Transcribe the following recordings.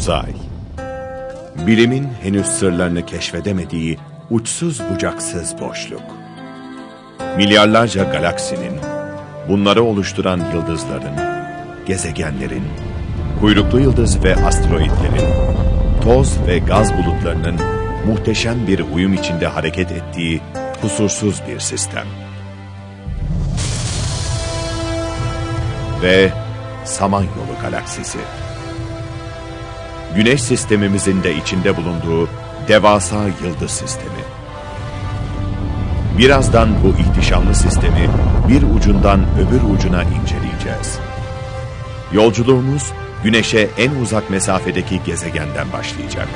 Uzay Bilimin henüz sırlarını keşfedemediği uçsuz bucaksız boşluk. Milyarlarca galaksinin, bunları oluşturan yıldızların, gezegenlerin, kuyruklu yıldız ve asteroidlerin, toz ve gaz bulutlarının muhteşem bir uyum içinde hareket ettiği kusursuz bir sistem. Ve Samanyolu galaksisi. Güneş sistemimizin de içinde bulunduğu devasa yıldız sistemi. Birazdan bu ihtişamlı sistemi bir ucundan öbür ucuna inceleyeceğiz. Yolculuğumuz Güneş'e en uzak mesafedeki gezegenden başlayacak.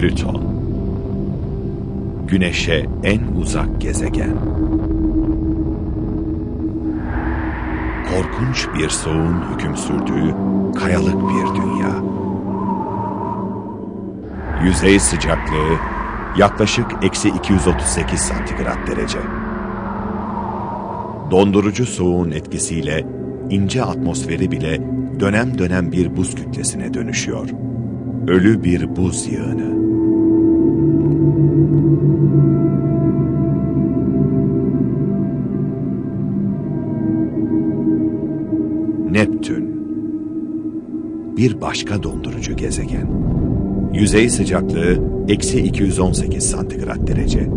Plüton Güneş'e en uzak gezegen. Korkunç bir soğuğun hüküm sürdüğü kayalık bir dünya. Yüzey sıcaklığı yaklaşık eksi 238 santigrat derece. Dondurucu soğuğun etkisiyle ince atmosferi bile dönem dönem bir buz kütlesine dönüşüyor. Ölü bir buz yığını. Bir başka dondurucu gezegen. Yüzey sıcaklığı eksi 218 santigrat derece.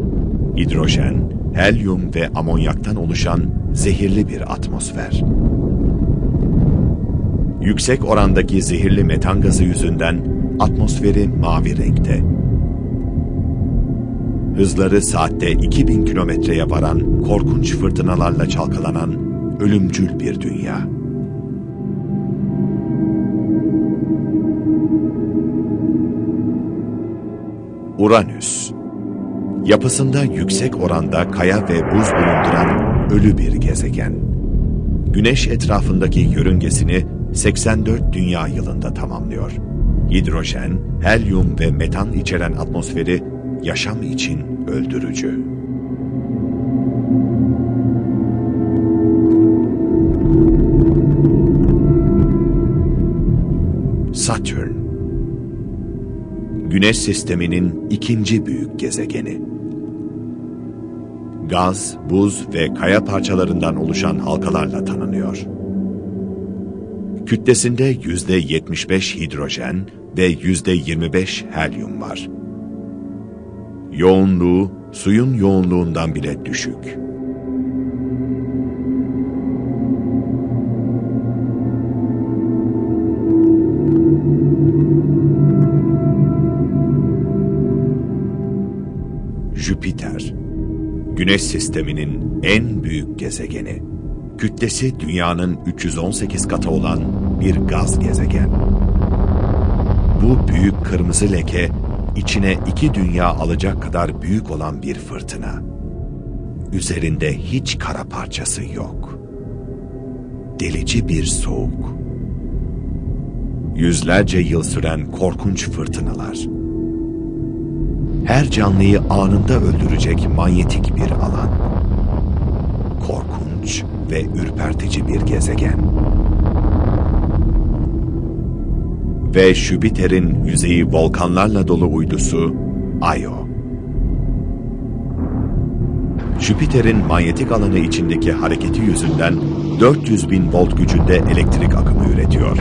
Hidrojen, helyum ve amonyaktan oluşan zehirli bir atmosfer. Yüksek orandaki zehirli metan gazı yüzünden atmosferi mavi renkte. Hızları saatte 2000 kilometreye varan korkunç fırtınalarla çalkalanan ölümcül bir dünya. Uranüs Yapısında yüksek oranda kaya ve buz bulunduran ölü bir gezegen. Güneş etrafındaki yörüngesini 84 dünya yılında tamamlıyor. Hidrojen, helyum ve metan içeren atmosferi yaşam için öldürücü. Satürn Güneş sisteminin ikinci büyük gezegeni. Gaz, buz ve kaya parçalarından oluşan halkalarla tanınıyor. Kütlesinde yüzde 75 hidrojen ve yüzde 25 helyum var. Yoğunluğu suyun yoğunluğundan bile düşük. Jüpiter Güneş sisteminin en büyük gezegeni. Kütlesi dünyanın 318 katı olan bir gaz gezegen. Bu büyük kırmızı leke içine iki dünya alacak kadar büyük olan bir fırtına. Üzerinde hiç kara parçası yok. Delici bir soğuk. Yüzlerce yıl süren korkunç fırtınalar. Her canlıyı anında öldürecek manyetik bir alan. Korkunç ve ürpertici bir gezegen. Ve Jüpiter'in yüzeyi volkanlarla dolu uydusu Io. Jüpiter'in manyetik alanı içindeki hareketi yüzünden 400 bin volt gücünde elektrik akımı üretiyor.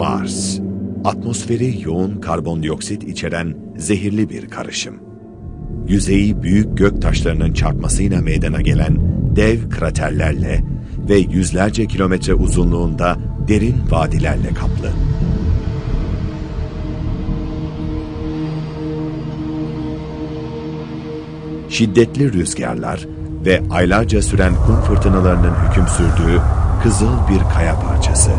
Mars, atmosferi yoğun karbondioksit içeren zehirli bir karışım. Yüzeyi büyük gök taşlarının çarpmasıyla meydana gelen dev kraterlerle ve yüzlerce kilometre uzunluğunda derin vadilerle kaplı. Şiddetli rüzgarlar ve aylarca süren kum fırtınalarının hüküm sürdüğü kızıl bir kaya parçası.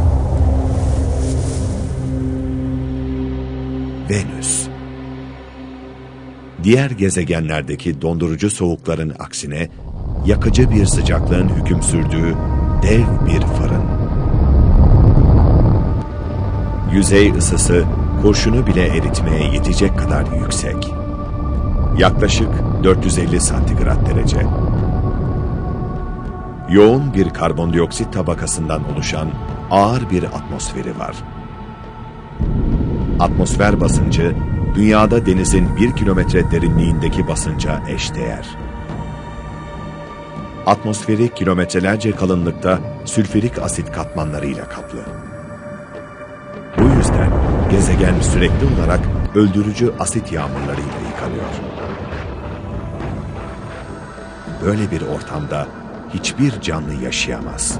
Venüs Diğer gezegenlerdeki dondurucu soğukların aksine yakıcı bir sıcaklığın hüküm sürdüğü dev bir fırın. Yüzey ısısı kurşunu bile eritmeye yetecek kadar yüksek. Yaklaşık 450 santigrat derece. Yoğun bir karbondioksit tabakasından oluşan ağır bir atmosferi var. Atmosfer basıncı, dünyada denizin bir kilometre derinliğindeki basınca eşdeğer. Atmosferi kilometrelerce kalınlıkta sülfürik asit katmanlarıyla kaplı. Bu yüzden gezegen sürekli olarak öldürücü asit yağmurlarıyla yıkanıyor. Böyle bir ortamda hiçbir canlı yaşayamaz.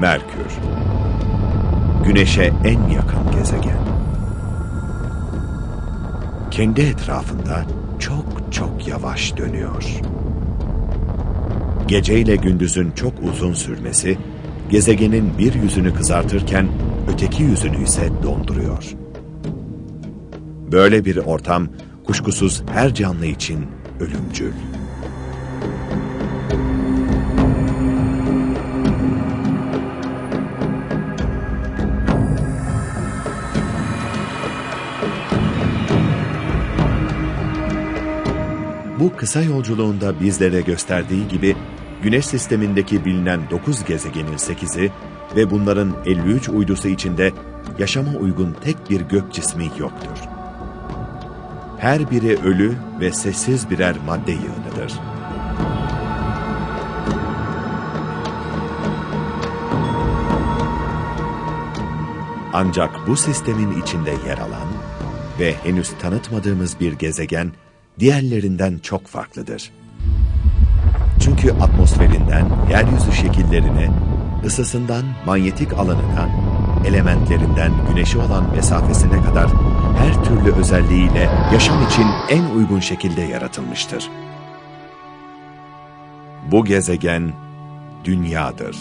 Merkür Güneş'e en yakın gezegen. Kendi etrafında çok çok yavaş dönüyor. Gece ile gündüzün çok uzun sürmesi, gezegenin bir yüzünü kızartırken öteki yüzünü ise donduruyor. Böyle bir ortam kuşkusuz her canlı için ölümcül. Kısa yolculuğunda bizlere gösterdiği gibi Güneş sistemindeki bilinen 9 gezegenin 8'i ve bunların 53 uydusu içinde yaşama uygun tek bir gök cismi yoktur. Her biri ölü ve sessiz birer madde yığınıdır. Ancak bu sistemin içinde yer alan ve henüz tanıtmadığımız bir gezegen diğerlerinden çok farklıdır. Çünkü atmosferinden yeryüzü şekillerine, ısısından manyetik alanına, elementlerinden güneşe olan mesafesine kadar her türlü özelliğiyle yaşam için en uygun şekilde yaratılmıştır. Bu gezegen Dünya'dır.